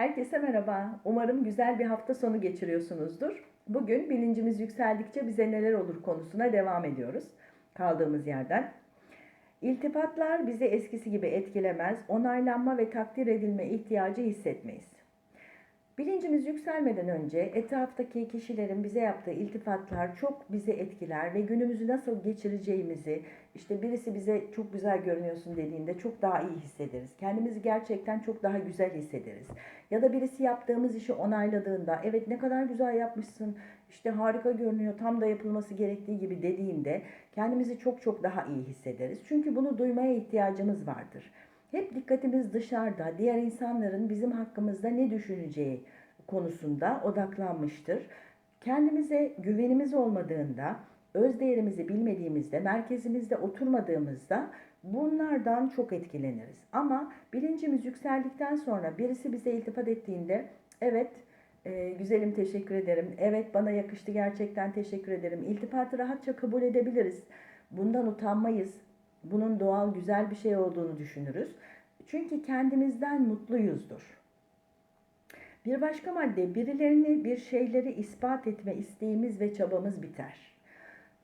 Herkese merhaba. Umarım güzel bir hafta sonu geçiriyorsunuzdur. Bugün bilincimiz yükseldikçe bize neler olur konusuna devam ediyoruz. Kaldığımız yerden. İltifatlar bizi eskisi gibi etkilemez, onaylanma ve takdir edilme ihtiyacı hissetmeyiz. Bilincimiz yükselmeden önce etraftaki kişilerin bize yaptığı iltifatlar çok bizi etkiler ve günümüzü nasıl geçireceğimizi, işte birisi bize çok güzel görünüyorsun dediğinde çok daha iyi hissederiz. Kendimizi gerçekten çok daha güzel hissederiz. Ya da birisi yaptığımız işi onayladığında, evet ne kadar güzel yapmışsın, işte harika görünüyor, tam da yapılması gerektiği gibi dediğinde kendimizi çok çok daha iyi hissederiz. Çünkü bunu duymaya ihtiyacımız vardır. Hep dikkatimiz dışarıda, diğer insanların bizim hakkımızda ne düşüneceği konusunda odaklanmıştır. Kendimize güvenimiz olmadığında, öz değerimizi bilmediğimizde, merkezimizde oturmadığımızda bunlardan çok etkileniriz. Ama bilincimiz yükseldikten sonra birisi bize iltifat ettiğinde, evet e, güzelim teşekkür ederim, evet bana yakıştı gerçekten teşekkür ederim. İltifatı rahatça kabul edebiliriz. Bundan utanmayız bunun doğal güzel bir şey olduğunu düşünürüz. Çünkü kendimizden mutluyuzdur. Bir başka madde birilerini bir şeyleri ispat etme isteğimiz ve çabamız biter.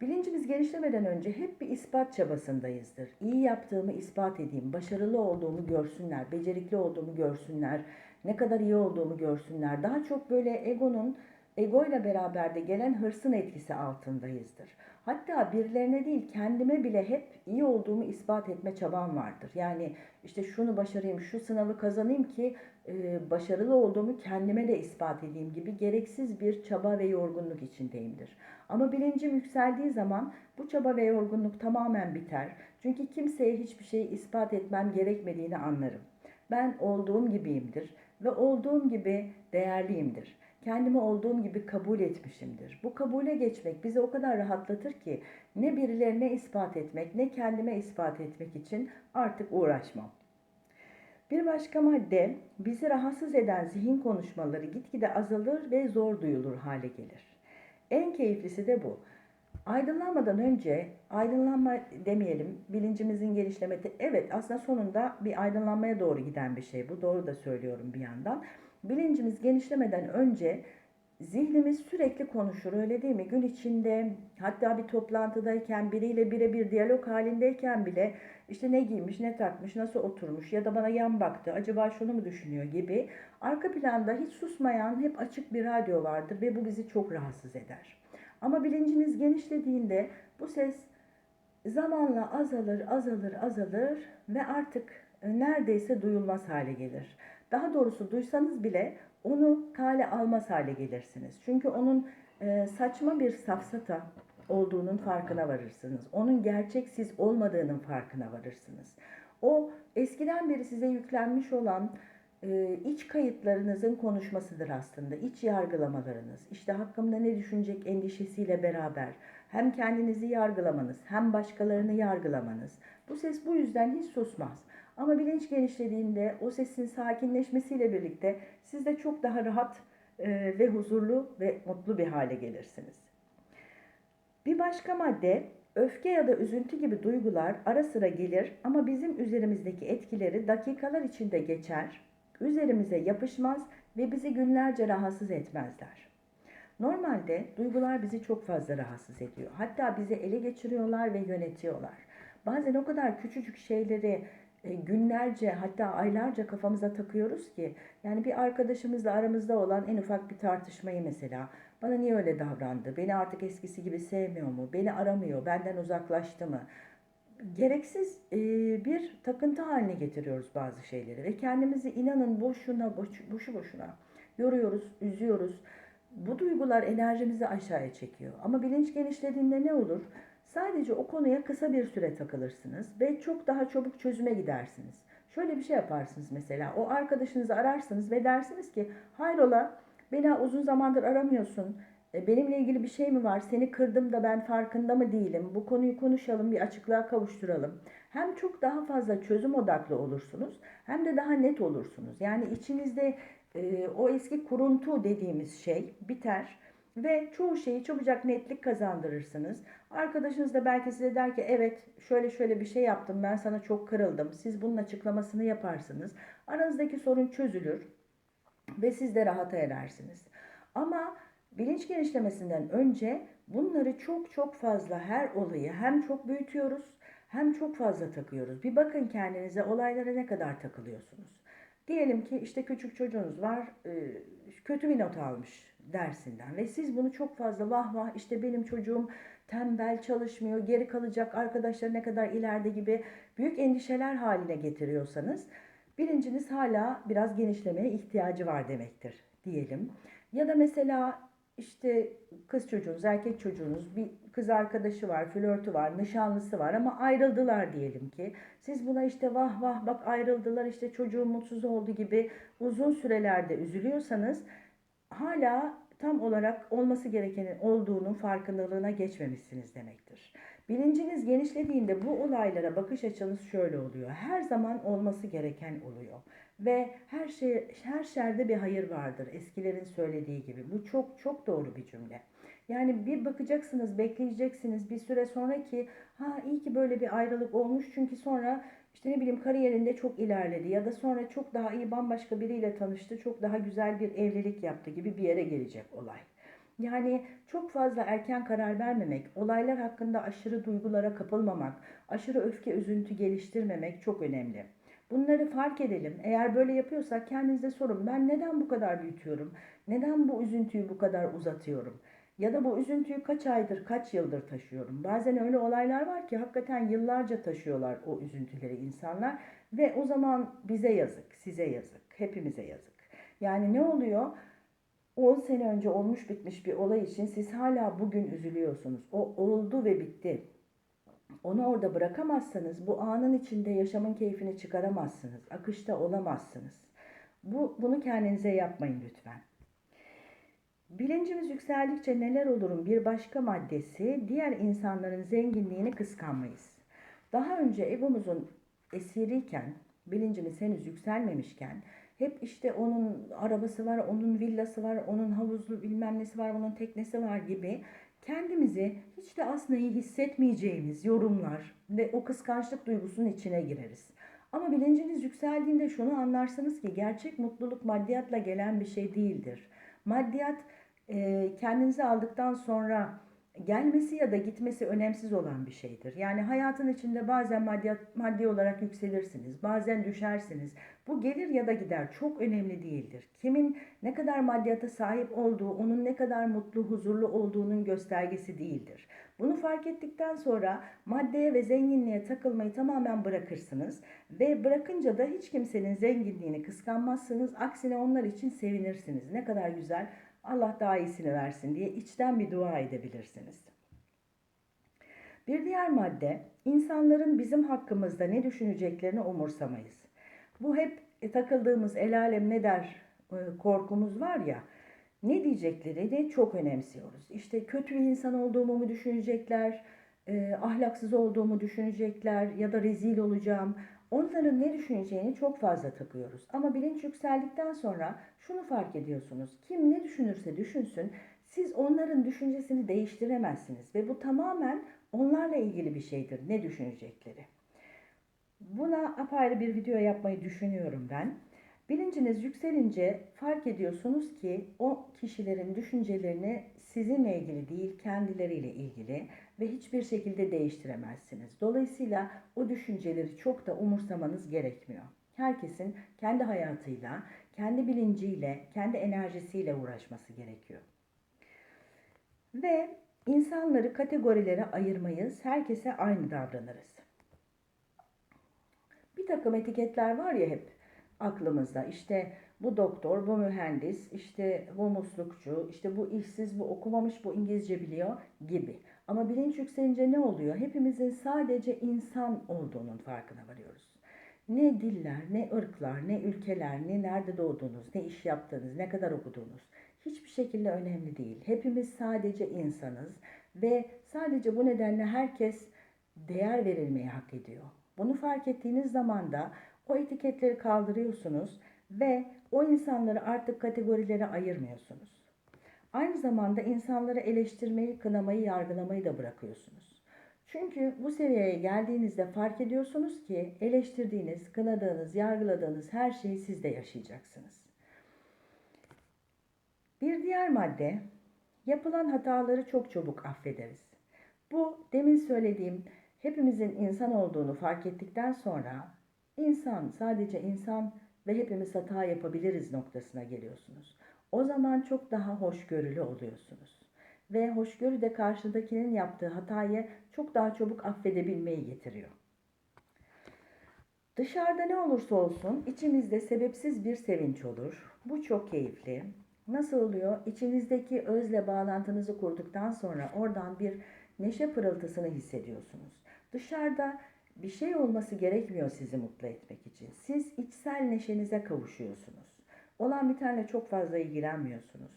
Bilincimiz genişlemeden önce hep bir ispat çabasındayızdır. İyi yaptığımı ispat edeyim, başarılı olduğumu görsünler, becerikli olduğumu görsünler, ne kadar iyi olduğumu görsünler. Daha çok böyle egonun ego ile beraber de gelen hırsın etkisi altındayızdır. Hatta birilerine değil kendime bile hep iyi olduğumu ispat etme çabam vardır. Yani işte şunu başarayım, şu sınavı kazanayım ki e, başarılı olduğumu kendime de ispat edeyim gibi gereksiz bir çaba ve yorgunluk içindeyimdir. Ama bilincim yükseldiği zaman bu çaba ve yorgunluk tamamen biter. Çünkü kimseye hiçbir şey ispat etmem gerekmediğini anlarım. Ben olduğum gibiyimdir ve olduğum gibi değerliyimdir kendimi olduğum gibi kabul etmişimdir. Bu kabule geçmek bizi o kadar rahatlatır ki ne birilerine ispat etmek ne kendime ispat etmek için artık uğraşmam. Bir başka madde bizi rahatsız eden zihin konuşmaları gitgide azalır ve zor duyulur hale gelir. En keyiflisi de bu. Aydınlanmadan önce, aydınlanma demeyelim, bilincimizin genişlemesi, evet aslında sonunda bir aydınlanmaya doğru giden bir şey bu, doğru da söylüyorum bir yandan. Bilincimiz genişlemeden önce zihnimiz sürekli konuşur öyle değil mi? Gün içinde hatta bir toplantıdayken biriyle birebir diyalog halindeyken bile işte ne giymiş, ne takmış, nasıl oturmuş ya da bana yan baktı, acaba şunu mu düşünüyor gibi arka planda hiç susmayan hep açık bir radyo vardır ve bu bizi çok rahatsız eder. Ama bilinciniz genişlediğinde bu ses zamanla azalır, azalır, azalır ve artık neredeyse duyulmaz hale gelir. Daha doğrusu duysanız bile onu kale almaz hale gelirsiniz. Çünkü onun e, saçma bir safsata olduğunun farkına varırsınız. Onun gerçeksiz olmadığının farkına varırsınız. O eskiden beri size yüklenmiş olan e, iç kayıtlarınızın konuşmasıdır aslında. İç yargılamalarınız. İşte hakkımda ne düşünecek endişesiyle beraber hem kendinizi yargılamanız hem başkalarını yargılamanız. Bu ses bu yüzden hiç susmaz. Ama bilinç genişlediğinde o sesin sakinleşmesiyle birlikte siz de çok daha rahat e, ve huzurlu ve mutlu bir hale gelirsiniz. Bir başka madde öfke ya da üzüntü gibi duygular ara sıra gelir ama bizim üzerimizdeki etkileri dakikalar içinde geçer, üzerimize yapışmaz ve bizi günlerce rahatsız etmezler. Normalde duygular bizi çok fazla rahatsız ediyor. Hatta bizi ele geçiriyorlar ve yönetiyorlar. Bazen o kadar küçücük şeyleri günlerce hatta aylarca kafamıza takıyoruz ki yani bir arkadaşımızla aramızda olan en ufak bir tartışmayı mesela bana niye öyle davrandı? Beni artık eskisi gibi sevmiyor mu? Beni aramıyor, benden uzaklaştı mı? Gereksiz e, bir takıntı haline getiriyoruz bazı şeyleri ve kendimizi inanın boşuna boş, boşu boşuna yoruyoruz, üzüyoruz. Bu duygular enerjimizi aşağıya çekiyor. Ama bilinç genişlediğinde ne olur? Sadece o konuya kısa bir süre takılırsınız ve çok daha çabuk çözüme gidersiniz. Şöyle bir şey yaparsınız mesela. O arkadaşınızı ararsınız ve dersiniz ki hayrola beni uzun zamandır aramıyorsun. E, benimle ilgili bir şey mi var? Seni kırdım da ben farkında mı değilim? Bu konuyu konuşalım, bir açıklığa kavuşturalım. Hem çok daha fazla çözüm odaklı olursunuz hem de daha net olursunuz. Yani içinizde e, o eski kuruntu dediğimiz şey biter ve çoğu şeyi çabucak netlik kazandırırsınız. Arkadaşınız da belki size der ki evet şöyle şöyle bir şey yaptım ben sana çok kırıldım. Siz bunun açıklamasını yaparsınız. Aranızdaki sorun çözülür. ve siz de rahata erersiniz. Ama bilinç genişlemesinden önce bunları çok çok fazla her olayı hem çok büyütüyoruz hem çok fazla takıyoruz. Bir bakın kendinize olaylara ne kadar takılıyorsunuz. Diyelim ki işte küçük çocuğunuz var, kötü bir not almış dersinden ve siz bunu çok fazla vah vah işte benim çocuğum tembel çalışmıyor, geri kalacak, arkadaşlar ne kadar ileride gibi büyük endişeler haline getiriyorsanız bilinciniz hala biraz genişlemeye ihtiyacı var demektir diyelim. Ya da mesela işte kız çocuğunuz, erkek çocuğunuz, bir kız arkadaşı var, flörtü var, nişanlısı var ama ayrıldılar diyelim ki. Siz buna işte vah vah bak ayrıldılar işte çocuğum mutsuz oldu gibi uzun sürelerde üzülüyorsanız hala tam olarak olması gerekenin olduğunun farkındalığına geçmemişsiniz demektir. Bilinciniz genişlediğinde bu olaylara bakış açınız şöyle oluyor. Her zaman olması gereken oluyor. Ve her şey her şerde bir hayır vardır eskilerin söylediği gibi. Bu çok çok doğru bir cümle. Yani bir bakacaksınız, bekleyeceksiniz bir süre sonra ki ha iyi ki böyle bir ayrılık olmuş çünkü sonra işte ne bileyim kariyerinde çok ilerledi ya da sonra çok daha iyi bambaşka biriyle tanıştı, çok daha güzel bir evlilik yaptı gibi bir yere gelecek olay. Yani çok fazla erken karar vermemek, olaylar hakkında aşırı duygulara kapılmamak, aşırı öfke üzüntü geliştirmemek çok önemli. Bunları fark edelim. Eğer böyle yapıyorsak kendinize sorun. Ben neden bu kadar büyütüyorum? Neden bu üzüntüyü bu kadar uzatıyorum? Ya da bu üzüntüyü kaç aydır, kaç yıldır taşıyorum? Bazen öyle olaylar var ki hakikaten yıllarca taşıyorlar o üzüntüleri insanlar ve o zaman bize yazık, size yazık, hepimize yazık. Yani ne oluyor? 10 sene önce olmuş bitmiş bir olay için siz hala bugün üzülüyorsunuz. O oldu ve bitti. Onu orada bırakamazsanız bu anın içinde yaşamın keyfini çıkaramazsınız. Akışta olamazsınız. Bu, bunu kendinize yapmayın lütfen. Bilincimiz yükseldikçe neler olurum bir başka maddesi diğer insanların zenginliğini kıskanmayız. Daha önce egomuzun esiriyken, bilincimiz henüz yükselmemişken hep işte onun arabası var, onun villası var, onun havuzlu bilmem nesi var, onun teknesi var gibi kendimizi hiç de aslında iyi hissetmeyeceğimiz yorumlar ve o kıskançlık duygusunun içine gireriz. Ama bilinciniz yükseldiğinde şunu anlarsınız ki gerçek mutluluk maddiyatla gelen bir şey değildir. Maddiyat kendinizi aldıktan sonra gelmesi ya da gitmesi önemsiz olan bir şeydir. Yani hayatın içinde bazen maddi, maddi olarak yükselirsiniz, bazen düşersiniz. Bu gelir ya da gider çok önemli değildir. Kimin ne kadar maddiyata sahip olduğu, onun ne kadar mutlu, huzurlu olduğunun göstergesi değildir. Bunu fark ettikten sonra maddeye ve zenginliğe takılmayı tamamen bırakırsınız ve bırakınca da hiç kimsenin zenginliğini kıskanmazsınız. Aksine onlar için sevinirsiniz. Ne kadar güzel Allah daha iyisini versin diye içten bir dua edebilirsiniz. Bir diğer madde, insanların bizim hakkımızda ne düşüneceklerini umursamayız. Bu hep e, takıldığımız el alem ne der e, korkumuz var ya, ne diyeceklerini çok önemsiyoruz. İşte kötü bir insan olduğumu mu düşünecekler, e, ahlaksız olduğumu düşünecekler ya da rezil olacağım. Onların ne düşüneceğini çok fazla takıyoruz. Ama bilinç yükseldikten sonra şunu fark ediyorsunuz. Kim ne düşünürse düşünsün siz onların düşüncesini değiştiremezsiniz ve bu tamamen onlarla ilgili bir şeydir. Ne düşünecekleri. Buna apayrı bir video yapmayı düşünüyorum ben. Bilinciniz yükselince fark ediyorsunuz ki o kişilerin düşüncelerini sizinle ilgili değil kendileriyle ilgili ve hiçbir şekilde değiştiremezsiniz. Dolayısıyla o düşünceleri çok da umursamanız gerekmiyor. Herkesin kendi hayatıyla, kendi bilinciyle, kendi enerjisiyle uğraşması gerekiyor. Ve insanları kategorilere ayırmayız, herkese aynı davranırız. Bir takım etiketler var ya hep aklımızda. İşte bu doktor, bu mühendis, işte bu muslukçu, işte bu işsiz, bu okumamış, bu İngilizce biliyor gibi. Ama bilinç yükselince ne oluyor? Hepimizin sadece insan olduğunun farkına varıyoruz. Ne diller, ne ırklar, ne ülkeler, ne nerede doğduğunuz, ne iş yaptığınız, ne kadar okuduğunuz hiçbir şekilde önemli değil. Hepimiz sadece insanız ve sadece bu nedenle herkes değer verilmeyi hak ediyor. Bunu fark ettiğiniz zaman da o etiketleri kaldırıyorsunuz ve o insanları artık kategorilere ayırmıyorsunuz. Aynı zamanda insanları eleştirmeyi, kınamayı, yargılamayı da bırakıyorsunuz. Çünkü bu seviyeye geldiğinizde fark ediyorsunuz ki eleştirdiğiniz, kınadığınız, yargıladığınız her şeyi siz de yaşayacaksınız. Bir diğer madde, yapılan hataları çok çabuk affederiz. Bu demin söylediğim hepimizin insan olduğunu fark ettikten sonra insan sadece insan ve hepimiz hata yapabiliriz noktasına geliyorsunuz. O zaman çok daha hoşgörülü oluyorsunuz. Ve hoşgörü de karşıdakinin yaptığı hatayı çok daha çabuk affedebilmeyi getiriyor. Dışarıda ne olursa olsun içimizde sebepsiz bir sevinç olur. Bu çok keyifli. Nasıl oluyor? İçinizdeki özle bağlantınızı kurduktan sonra oradan bir neşe pırıltısını hissediyorsunuz. Dışarıda bir şey olması gerekmiyor sizi mutlu etmek için. Siz içsel neşenize kavuşuyorsunuz. Olan bitenle çok fazla ilgilenmiyorsunuz.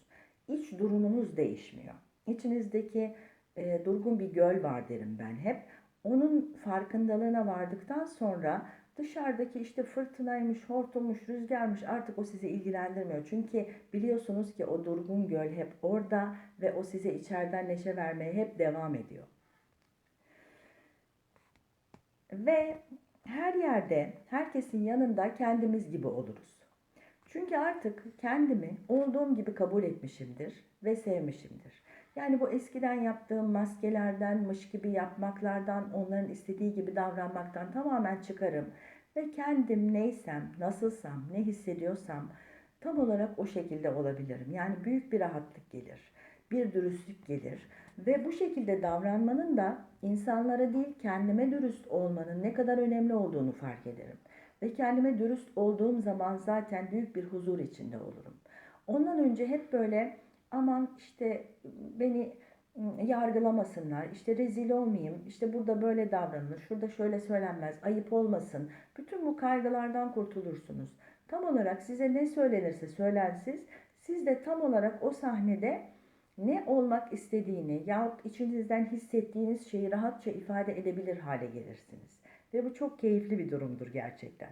İç durumunuz değişmiyor. İçinizdeki e, durgun bir göl var derim ben hep. Onun farkındalığına vardıktan sonra dışarıdaki işte fırtınaymış, hortummuş, rüzgarmış artık o sizi ilgilendirmiyor. Çünkü biliyorsunuz ki o durgun göl hep orada ve o size içeriden neşe vermeye hep devam ediyor. Ve her yerde herkesin yanında kendimiz gibi oluruz. Çünkü artık kendimi olduğum gibi kabul etmişimdir ve sevmişimdir. Yani bu eskiden yaptığım maskelerdenmiş gibi yapmaklardan, onların istediği gibi davranmaktan tamamen çıkarım. Ve kendim neysem, nasılsam, ne hissediyorsam tam olarak o şekilde olabilirim. Yani büyük bir rahatlık gelir, bir dürüstlük gelir. Ve bu şekilde davranmanın da insanlara değil kendime dürüst olmanın ne kadar önemli olduğunu fark ederim. Ve kendime dürüst olduğum zaman zaten büyük bir huzur içinde olurum. Ondan önce hep böyle aman işte beni yargılamasınlar, işte rezil olmayayım, işte burada böyle davranılır, şurada şöyle söylenmez, ayıp olmasın. Bütün bu kaygılardan kurtulursunuz. Tam olarak size ne söylenirse söylensiz, siz de tam olarak o sahnede ne olmak istediğini yahut içinizden hissettiğiniz şeyi rahatça ifade edebilir hale gelirsiniz. Ve bu çok keyifli bir durumdur gerçekten.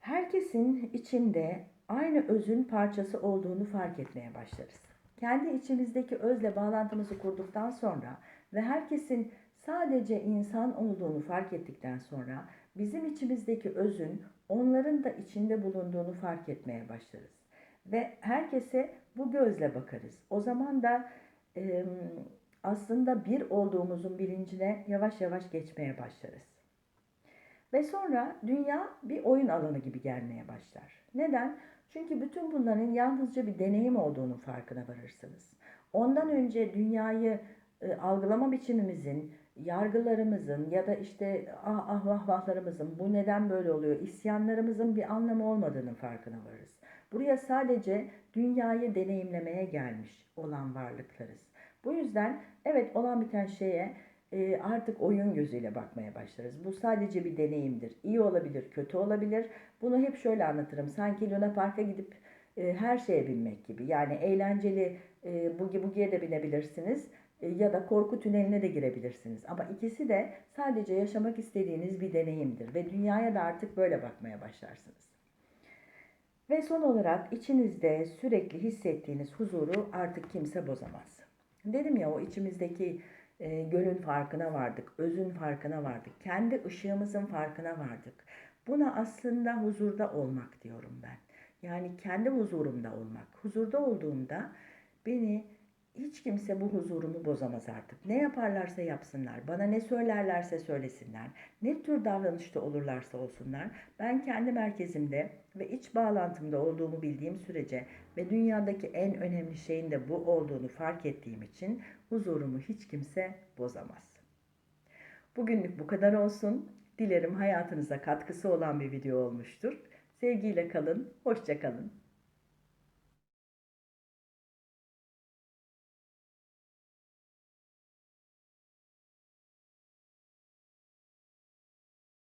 Herkesin içinde aynı özün parçası olduğunu fark etmeye başlarız. Kendi içimizdeki özle bağlantımızı kurduktan sonra ve herkesin sadece insan olduğunu fark ettikten sonra bizim içimizdeki özün onların da içinde bulunduğunu fark etmeye başlarız. Ve herkese bu gözle bakarız. O zaman da e, aslında bir olduğumuzun bilincine yavaş yavaş geçmeye başlarız. Ve sonra dünya bir oyun alanı gibi gelmeye başlar. Neden? Çünkü bütün bunların yalnızca bir deneyim olduğunu farkına varırsınız. Ondan önce dünyayı e, algılama biçimimizin, yargılarımızın ya da işte ah ah vah vahlarımızın bu neden böyle oluyor, isyanlarımızın bir anlamı olmadığını farkına varırız. Buraya sadece dünyayı deneyimlemeye gelmiş olan varlıklarız. Bu yüzden evet olan biten şeye e, artık oyun gözüyle bakmaya başlarız. Bu sadece bir deneyimdir. İyi olabilir, kötü olabilir. Bunu hep şöyle anlatırım. Sanki Luna Park'a gidip e, her şeye binmek gibi. Yani eğlenceli e, bugi bugiye de binebilirsiniz ya da korku tüneline de girebilirsiniz. Ama ikisi de sadece yaşamak istediğiniz bir deneyimdir ve dünyaya da artık böyle bakmaya başlarsınız. Ve son olarak içinizde sürekli hissettiğiniz huzuru artık kimse bozamaz. Dedim ya o içimizdeki e, gölün farkına vardık, özün farkına vardık, kendi ışığımızın farkına vardık. Buna aslında huzurda olmak diyorum ben. Yani kendi huzurumda olmak. Huzurda olduğumda beni hiç kimse bu huzurumu bozamaz artık. Ne yaparlarsa yapsınlar, bana ne söylerlerse söylesinler, ne tür davranışta olurlarsa olsunlar. Ben kendi merkezimde ve iç bağlantımda olduğumu bildiğim sürece ve dünyadaki en önemli şeyin de bu olduğunu fark ettiğim için huzurumu hiç kimse bozamaz. Bugünlük bu kadar olsun. Dilerim hayatınıza katkısı olan bir video olmuştur. Sevgiyle kalın, hoşça kalın.